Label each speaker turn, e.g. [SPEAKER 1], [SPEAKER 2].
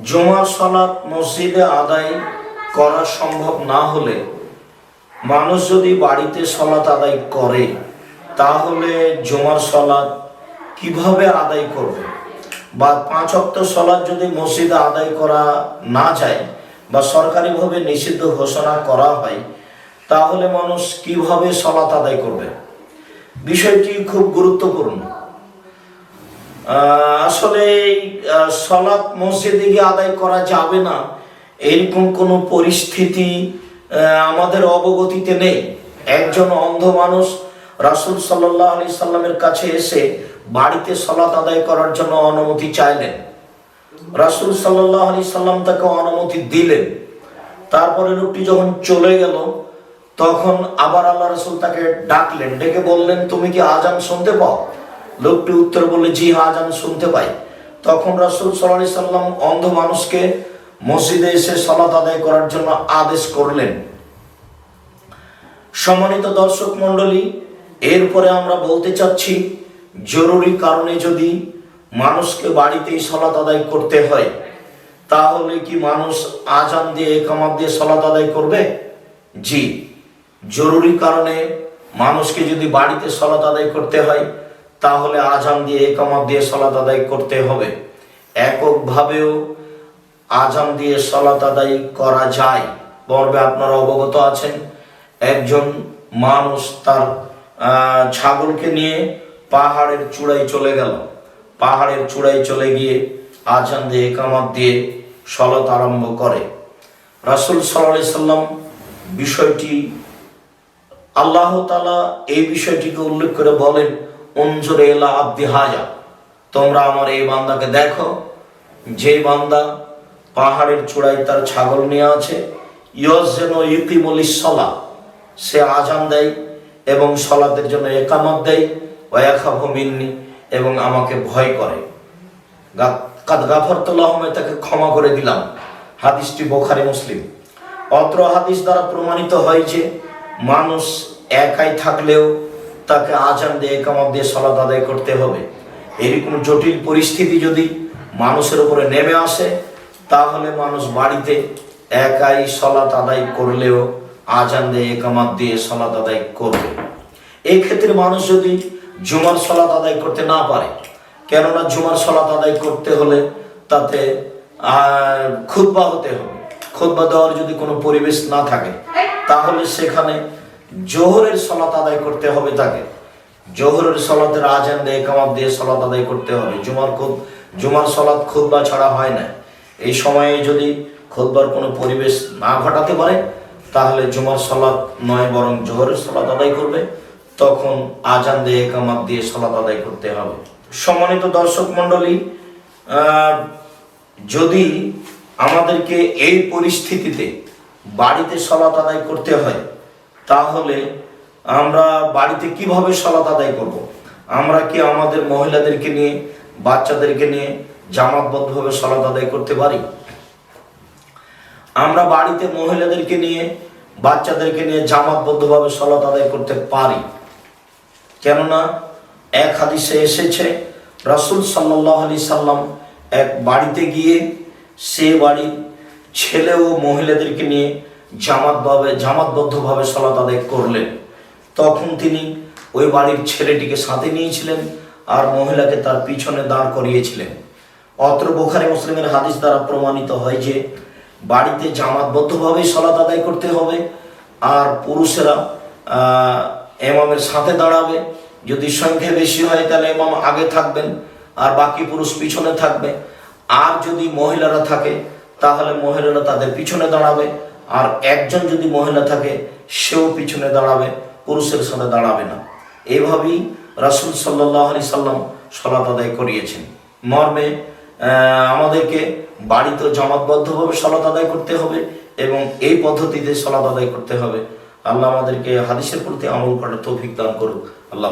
[SPEAKER 1] জমার সলাৎ মসজিদে আদায় করা সম্ভব না হলে মানুষ যদি বাড়িতে সলাৎ আদায় করে, তাহলে জমার সলাৎ কীভাবে আদায় করবে? বা পাঁচ অক্ট সলাৎ যদি মসজিদে আদায় করা না যায় বা সরকারিভাবে নিষিদ্ধ ঘোষণা করা হয়, তাহলে মানুষ কীভাবে সলাৎ আদায় করবে? বিষয়টি খুব গুরুত্বপূর্ণ। আসলে সলাৎ মসজিদে গিয়ে আদায় করা যাবে না। এরকম কোনো পরিস্থিতি আমাদের অবগতিতে নেই। একজন অন্ধ মানুষ রাসুল সাল্লাহ আলি সাল্লামের কাছে এসে বাড়িতে সলাৎ আদায় করার জন্য অনুমতি চাইলেন। রাসুল সাল্লাহ আলি সাল্লাম তাকে অনুমতি দিলেন। তারপরে লোকটি যখন চলে গেল, তখন আবার আল্লাহ রসুল তাকে ডাকলেন, ডেকে বললেন, তুমি কি আজান শুনতে পাও? লোকটি উত্তর বললে, জি হ্যাঁ আজান শুনতে পাই। তখন রাসুল সাল্লাহ সাল্লাম অন্ধ মানুষকে মসজিদে এসে সলাত আদায় করার জন্য আদেশ করলেন। সম্মানিত দর্শক মণ্ডলী, এরপরে আমরা বলতে চাচ্ছি, জরুরি কারণে যদি মানুষকে বাড়িতেই সলাত আদায় করতে হয়, তাহলে কি মানুষ আজান দিয়ে, একামাত দিয়ে সলাত আদায় করবে? জি, জরুরি কারণে মানুষকে যদি বাড়িতে সলাত আদায় করতে হয় তাহলে আজান দিয়ে, একামাত দিয়ে সলাত আদায় করতে হবে। এককভাবেও আজান দিয়ে সলাত আদায় করা যায়। পর্বে আপনারা অবগত আছেন, একজন মানুষ তার ছাগলকে নিয়ে পাহাড়ের চূড়ায় চলে গেল। পাহাড়ের চূড়ায় চলে গিয়ে আজান দিয়ে, একামাত দিয়ে সলাত আরম্ভ করে। রাসুল সাল্লাহ সাল্লাম বিষয়টি, আল্লাহ তালা এই বিষয়টিকে উল্লেখ করে বলেন অঞ্জুরে এলা আব্দি হাজা তোমরা আমার এই বান্দাকে দেখো। যে বান্দা পাহাড়ের চূড়ায় তার ছাগল নিয়ে আছে ইয়স যেন ইতিমলি সলা সে আজান দেয় এবং সলাতের জন্য একামত দেয়। ওয়াখাভ মিন্নি এবং আমাকে ভয় করে। কাদ গাফরতুল্লাহ তাকে ক্ষমা করে দিলাম। হাদিসটি বোখারি মুসলিম। অত্র হাদিস দ্বারা প্রমাণিত হয় যে, মানুষ একাই থাকলেও তাকে আজান দিয়ে, একামত দিয়ে সলাত আদায় করতে হবে। এরকম জটিল পরিস্থিতি যদি মানুষের উপরে নেমে আসে, তাহলে মানুষ বাড়িতে একাই সলাত আদায় করলেও আজান দিয়ে, একামাত দিয়ে সলাত আদায় করবে। এই ক্ষেত্রে মানুষ যদি জুমার সলাত আদায় করতে না পারে, কেননা জুমার সলাত আদায় করতে হলে তাতে খুতবা হতে হবে। খুতবা দেওয়ার যদি কোনো পরিবেশ না থাকে, তাহলে সেখানে জোহরের সলাত আদায় করতে হবে তাকে। জোহরের সলাতের আজান দিয়ে কামাত দিয়ে সলাত আদায় করতে হবে। জুমার খুব জুমার সলাত খুতবা ছাড়া হয় না। এই সময়ে যদি খুতবার কোনো পরিবেশ না ঘটাতে পারে, তাহলে জুমার সলাত নয়, বরং জোহরের সলাত আদায় করবে। তখন আজান দিয়ে একামাত দিয়ে সলাত আদায় করতে হবে। সম্মানিত দর্শক মণ্ডলী যদি আমাদেরকে এই পরিস্থিতিতে বাড়িতে সলাত আদায় করতে হয় তাহলে আমরা বাড়িতে কীভাবে সলাত আদায় করব। আমরা কি আমাদের মহিলাদেরকে নিয়ে, বাচ্চাদেরকে নিয়ে জামাতবদ্ধভাবে সলাত আদায় করতে পারি আমরা বাড়িতে মহিলাদেরকে নিয়ে, বাচ্চাদেরকে নিয়ে জামাতবদ্ধভাবে সলাত আদায় করতে পারি কেননা এক হাদিসে এসেছে, রাসুল সাল্লাহ আলি সাল্লাম এক বাড়িতে গিয়ে সে বাড়ির ছেলে ও মহিলাদেরকে নিয়ে জামাতভাবে জামাতবদ্ধভাবে সলাত আদায় করলেন। তখন তিনি ওই বাড়ির ছেলেটিকে সাথে নিয়েছিলেন আর মহিলাকে তার পিছনে দাঁড় করিয়েছিলেন। অত্র বোখারি মুসলিমের হাদিস দ্বারা প্রমাণিত হয় যে, বাড়িতে জামাতবদ্ধভাবেই সলাত আদায় করতে হবে আর পুরুষেরা এমামের সাথে দাঁড়াবে। যদি সংখ্যা বেশি হয় তাহলে এমাম আগে থাকবেন আর বাকি পুরুষ পিছনে থাকবে। আর যদি মহিলারা থাকে, তাহলে মহিলারা তাদের পিছনে দাঁড়াবে। আর একজন যদি মহিলা থাকে, সেও পিছনে দাঁড়াবে, পুরুষের সাথে দাঁড়াবে না। এইভাবেই রাসুল সাল্লাহ আলি সাল্লাম সলাত আদায় করিয়েছেন। মর্মে আমাদেরকে বাড়িতে জামাতবদ্ধভাবে সলাত আদায় করতে হবে এবং এই পদ্ধতিতে সলাত আদায় করতে হবে। আল্লাহ আমাদেরকে হাদিসের প্রতি আমল করার তৌফিক দান করুক। আল্লাহ